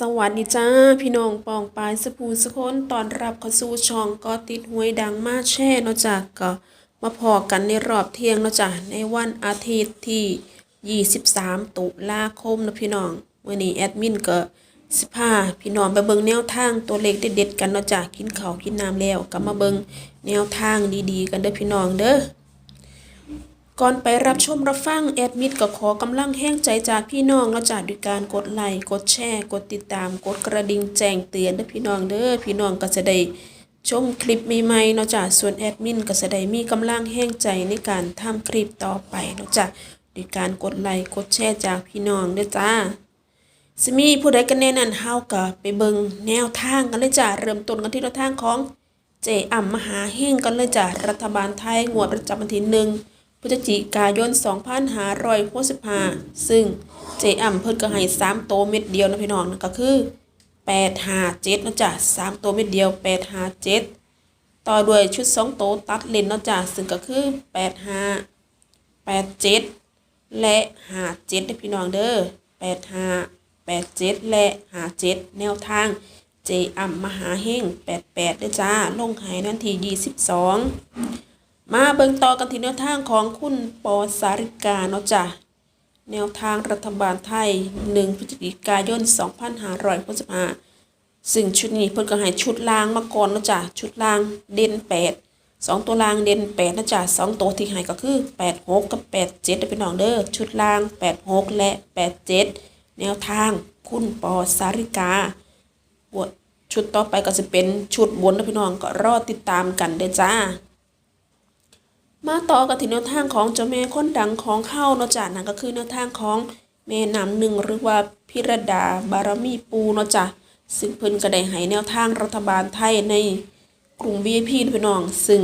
สวัสดีจ้า พี่น้องปองปายสปูสคนตอนรับเข้าสู่ช่องก็ติดหวยดังมาแช่เนาะจ้ะก็มาพอกันในรอบเที่ยงเนาะจ้ะในวันอาทิตย์ที่ 23 ตุลาคมนะพี่น้องวันนี้แอดมินก็สิพาพี่น้องไปเบิ่งแนวทางตัวเลขเด็ดๆกันเนาะจ้ะกินข้าวกินน้ำแล้วก็มาเบิ่งแนวทางดีๆ กันเด้อพี่น้องเด้อ ก่อนไปรับชมรับฟังแอดมิดก็ขอกำลังแห้งใจจากพี่น้องแล้วจากด้วยการกดไลค์กดแชร์ กดติดตาม กดกระดิ่งแจ้งเตือนเด้อพี่น้องเด้อพี่น้องก็จะได้ชมคลิปใหม่ๆเนาะจ้ะส่วนแอดมินก็จะได้มีกำลังแห้งใจในการทำคลิปต่อไปเนาะจ้ะด้วยการกดไลค์กดแชร์จากพี่น้องเด้อจ้าสมีผู้ใดกันแน่นั่นเฮาก็ไปเบิงแนวทางกันเลยจ้ะเริ่มต้นกันที่แนวทางของเจอ่ำมหาเฮงกันเลยจ้ะรัฐบาลไทยงวดประจำวันที่หนึ่ง พฤศจิกายน 2565 ซึ่งเจอ่ำเพิ่นก็ให้3โตเม็ดเดียวนะพี่น้องนะก็คือ 857นะจ้ะ3โตเม็ดเดียว 857 ต่อด้วยชุด 2 โตตัดเลนเนาะจ้ะซึ่งก็คือ 85 87 และ 57เด้อพี่น้องเด้อ85 87 และ 57 แนวทาง เจอ่ำมหาเฮง88เด้อจ้า ลงหายนันที22 มาเบิ่งต่อกันที่แนวทางของคุณปอสาริกาเนาะจ้ะแนวทางรัฐบาลไทย 1พฤศจิกายน 2565ซึ่งชุดนี้เพิ่นก็ให้ชุดล่างมาก่อนเนาะจ้ะชุดล่างเด่น 8 2 ตัวล่างเด่น8นะจ้ะ2ตัวที่ให้ก็คือ 86 กับ 87เด้อพี่น้องเด้อชุดล่าง 86 และ 87 แนวทางคุณปอสาริกาวชชุดต่อไปก็จะเป็นชุดบนนะพี่น้องก็รอติดตามกันเด้อจ้า มาต่อกันที่แนวทางของเจ้าแม่คนดังของเข้าเนาะจ้ะนั่นก็คือแนวทางของแม่นำหนึ่งหรือว่าพิรดาบารมีปูเนาะจ้ะซึ่งเพิ่นก็ได้ให้แนวทางรัฐบาลไทยในกลุ่ม VIP นะพี่น้อง ซึ่ง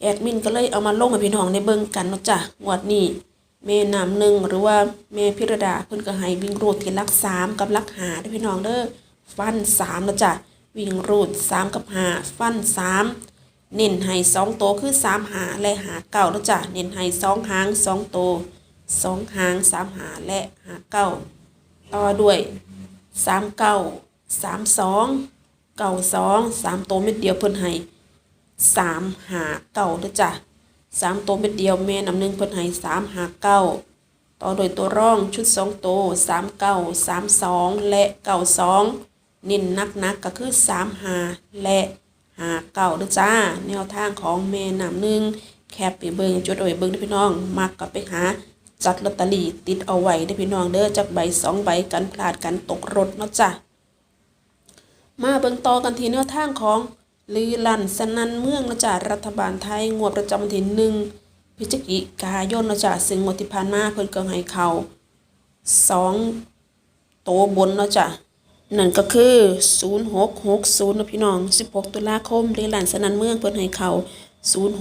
แอดมินก็เลยเอามาลงให้พี่น้องในเบิ่งกันเนาะจ้ะงวดนี้แม่นำหนึ่งหรือว่าแม่พิรดาเพิ่นก็ให้วิ่งรูดที่ลักสามกับลักหาเด้อพี่น้องเด้อฟันสามเนาะจ้ะวิ่งรูดสามกับหาฟันสาม เน้นให้สองโตคือสามหาและหาเก้าแล้วจ้ะเน้นให้สองหางสองโตสองหางสามหาและหาเก้าต่อด้วยสามเก้าสามสองเก้าสองสามโตเม็ดเดียวเพิ่นให้สามหาเก้าแล้วจ้ะสามโตเม็ดเดียวแม่นำหนึ่งเพิ่นให้สามหาเก้าต่อโดยตัวร่องชุดสองโตสามเก้าสามสองและเก้าสองเน้นนักนักก็คือสามหาและ หาเก่าด้อจ้า แนวทางของแม่น้ำหนึ่งแคปไปเบิงจุดเอาไว้เบิงด้อพี่น้อง มักก็ไปหาจัดลอตเตอรี่ติดเอาไว้ด้อพี่น้องเด้อจักใบสองใบกันพลาดกันตกรถเนาะจ้ะมาเบิงต่อกันที่แนวทางของลือลันสนันเมืองนะจ้ะรัฐบาลไทยงวดประจำวันที่หนึ่งพฤศจิกายนนะจ้ะซึ่งงวดที่ผ่านมาเพิ่นก็ให้เขาสองโตบนนะจ้ะ นั่นก็คือ 0660นะพี่น้อง 16 ตุลาคมเรียนหลานสนันเมืองเพิ่นให้เขา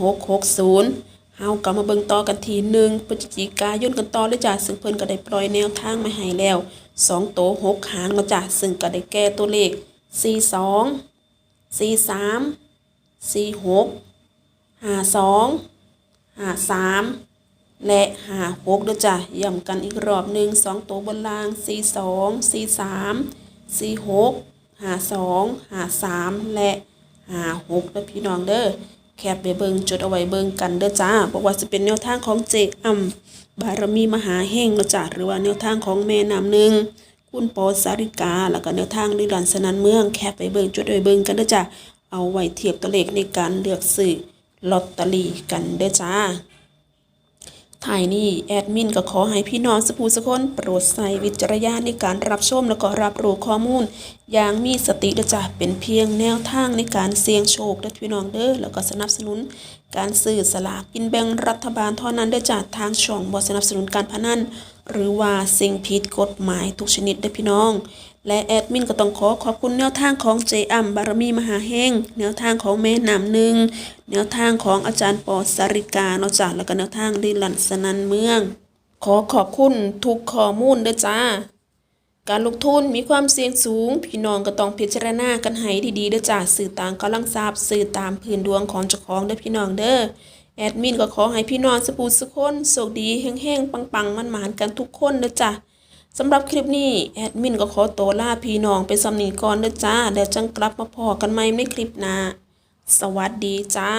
0660เฮาก็มาเบิ่งต่อกันทีหนึ่งพฤศจิกายนกันต่อเลยจ้ะซึ่งเพิ่นก็ได้ปล่อยแนวทางมาให้แล้ว2โต6หางเนาะจ้ะซึ่งก็ได้แก้ตัวเลข 42 43 46 52 53 และหาหกเด้อจ้ะย่ำกันอีกรอบหนึ่งสองตัวบนล่างสี่สอง สี่หกหาสองหาสามและหาหกเด้อพี่น้องเด้อแคปไปเบิงจดเอาไว้เบิงกันเด้อจ้าบอกว่าจะเป็นแนวทางของเจอัมบารมีมหาเฮงเนาะจ้ะหรือว่าแนวทางของแม่น้ำหนึ่งคุณปอสาริกา แล้วก็แนวทางลิลันสนันเมืองแคปไปเบิงจดเอาไว้เบิงกันเด้อจ้ะเอาไว้เทียบตัวเลขในการเลือกซื้อลอตเตอรี่กันเด้อจ้า ถ่ายนี่แอดมินก็ขอให้พี่น้องสปูสกคนโปรดใส่วิจารณญาณในการรับชมแล้วก็รับรู้ข้อมูล อย่างมีสตินะจ๊ะเป็นเพียงแนวทางในการเสี่ยงโชคนะพี่น้องเด้อแล้วก็สนับสนุน การซื้อสลากกินแบ่งรัฐบาลเท่านั้นเด้อจ้ะทางช่องบ่สนับสนุนการพนันหรือว่าสิ่งผิดกฎหมายทุกชนิดเด้อพี่น้อง และแอดมินก็ต้องขอขอบคุณแนวทางของเจอัมบารมีมหาเฮงแนวทางของแม่น้ำหนึ่งแนวทางของอาจารย์ปอสาริกาเนาะจ้ะแล้วก็แนวทางดิลันสนันเมือง ขอขอบคุณทุกข้อมูลเด้อจ้า การลงทุนมีความเสี่ยงสูง พี่น้องก็ต้องพิจารณากันให้ดีๆเด้อจ้าสื่อต่ามกำลังทราบสื่อตามพื้นดวงของเจ้าของเด้อพี่น้องเด้อแอดมินก็ขอให้พี่น้องสปูสุกคนโชคดีเฮงๆปังๆมันหมานกันทุกคนเด้อจ้า สำหรับคลิปนี้แอดมินก็ขอตัวลาพี่น้องไปสำนีก่อนเด้อจ้าเดี๋ยวจังกลับมาพอกันใหม่ในคลิปหน้าสวัสดีจ้า